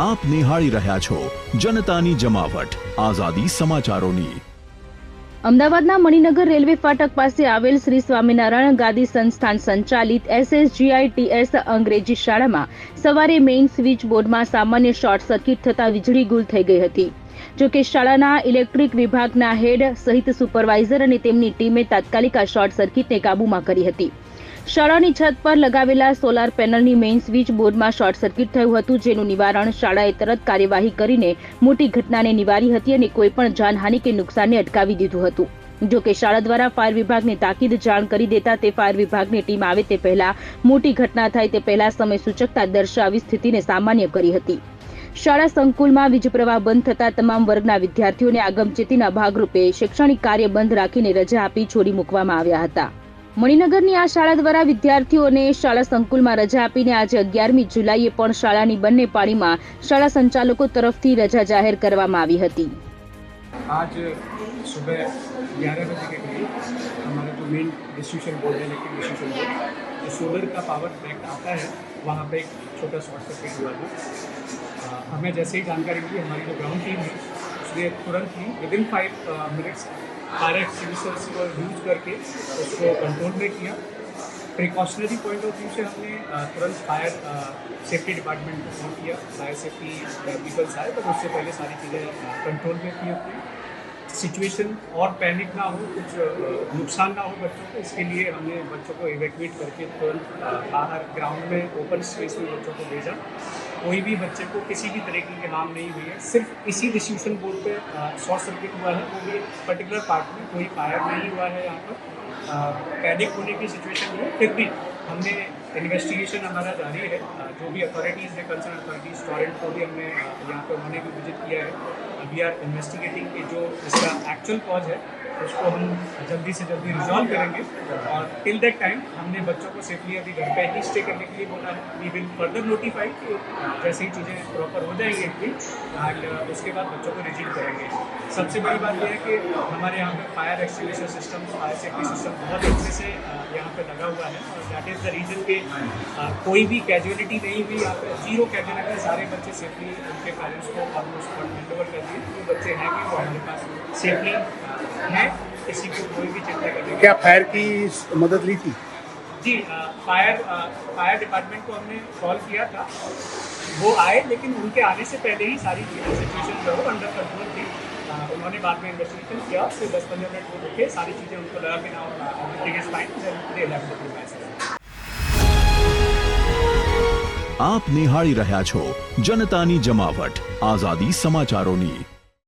આપ નિહાળી રહ્યા છો જનતાની જમાવટ. આઝાદી સમાચારોની. અમદાવાદના મણિનગર રેલવે ફાટક પાસે આવેલ શ્રી સ્વામિનારાયણ ગાદી સંસ્થાન સંચાલિત એસએસજીઆઈટીએસ અંગ્રેજી શાળામાં સવારે મેઇન સ્વિચ બોર્ડમાં સામાન્ય શોર્ટ સર્કિટ થતાં વીજળી ગુલ થઈ ગઈ હતી. જોકે શાળાના ઇલેક્ટ્રિક વિભાગના હેડ સહિત સુપરવાઇઝર અને તેમની ટીમે તાત્કાલિક આ શોર્ટ સર્કિટને કાબૂમાં કરી હતી. શાળાની છત પર લગાવેલા સોલાર પેનલની મેઇન સ્વિચ બોર્ડમાં શોર્ટ સર્કિટ થયું હતું, જેનું નિવારણ શાળાએ તરત કાર્યવાહી કરીને મોટી ઘટનાને નિવારી હતી અને કોઈપણ જાનહાનિ કે નુકસાનને અટકાવી દીધું હતું. જો કે શાળા દ્વારા ફાયર વિભાગને તાકીદ જાણ કરી દેતા તે ફાયર વિભાગની ટીમ આવે તે પહેલા મોટી ઘટના થાય તે પહેલા સમય સૂચકતા દર્શાવી સ્થિતિને સામાન્ય કરી હતી. શાળા સંકુલમાં વીજ પ્રવાહ બંધ થતા તમામ વર્ગના વિદ્યાર્થીઓને આગમચેતીના ભાગરૂપે શૈક્ષણિક કાર્ય બંધ રાખીને રજા આપી છોડી મૂકવામાં આવ્યા હતા. મણિનગરની આ શાળા દ્વારા વિદ્યાર્થીઓને શાળા સંકુલમાં રજા આપીને આજે અગિયારમી જુલાઈએ પણ શાળાની બંને પાળીમાં શાળા સંચાલકો તરફથી રજા જાહેર કરવામાં આવી હતી आज सुबह ग्यारह बजे के करीब हमारा जो मेन डिस्ट्रीब्यूशन बोर्ड है इलेक्ट्रिक डिस्ट्रीब्यूशन बोर्ड जो सोलर का पावर प्लांट आता है वहाँ पे एक छोटा शॉर्ट सर्किट हुआ था अ, हमें जैसे ही जानकारी मिली हमारी जो ग्राउंड टीम है उसने तुरंत ही within five minutes fire extinguishers को यूज़ करके उसको कंट्रोल में किया। प्रिकॉशनरी पॉइंट ऑफ़ व्यू से हमने तुरंत फायर सेफ्टी डिपार्टमेंट को फ़ोन किया। फायर सेफ्टी पीपल्स आए बट उससे पहले सारी चीज़ें कंट्रोल में की अपनी। सिचुएशन और पैनिक ना हो, कुछ नुकसान ना हो बच्चों को, इसके लिए हमने बच्चों को इवैक्यूएट करके तुरंत बाहर ग्राउंड में ओपन स्पेस में बच्चों को भेजा। कोई भी बच्चे को किसी भी तरीके की हार्म नहीं हुई है। सिर्फ़ इसी डिस्ट्रीब्यूशन बोर्ड पे शॉर्ट सर्किट हुआ है वो भी पर्टिकुलर पार्ट में कोई फायर नहीं हुआ है यहाँ पर। पैनिक होने की सिचुएशन है, फिर भी हमने इन्वेस्टिगेशन हमारा जारी है। जो भी अथॉरिटीज़ है कंसर्न अथॉरिटीज़ स्टूडेंट को भी हमने यहाँ पर उन्होंने भी विज़िट किया है। वी आर इन्वेस्टिगेटिंग जो इसका एक्चुअल कॉज है उसको हम जल्दी से जल्दी रिजॉल्व करेंगे। और टिल दैट टाइम हमने बच्चों को सेफली अभी घर पे ही स्टे करने के लिए बोला है। वी विल फर्दर नोटिफाई कि जैसे ही चीज़ें प्रॉपर हो जाएँगी इनकी एंड उसके बाद बच्चों को रिजीव करेंगे। सबसे बड़ी बात यह है कि हमारे यहाँ पे fire extinguisher system fire safety system बहुत अच्छे से यहाँ पे लगा हुआ है। और दैट इज़ द रीज़न के कोई भी कैजुअलिटी नहीं हुई। यहाँ पे ज़ीरो कैजुअलिटी सारे बच्चे सेफली उनके पेरेंट्स को ऑलमोस्ट हैंड ओवर कर दिए। जो बच्चे हैं कि वो हमारे पास सेफली हैं किसी को कोई भी चिंता करने की क्या फायर की मदद ली थी जी अ, फायर अ, फायर डिपार्टमेंट को हमने कॉल किया था वो आए लेकिन उनके आने से पहले ही सारी चीज़ें सिचुएशन जो है अंडर कंट्रोल थी अ, उन्होंने बाद में इन्वेस्टिगेशन किया फिर दस पंद्रह मिनट वो रुके सारी चीज़ें उनको लगा कि ना everything is fine they left the message આપ નિહાળી રહ્યા છો જનતાની જમાવટ આઝાદી સમાચારોની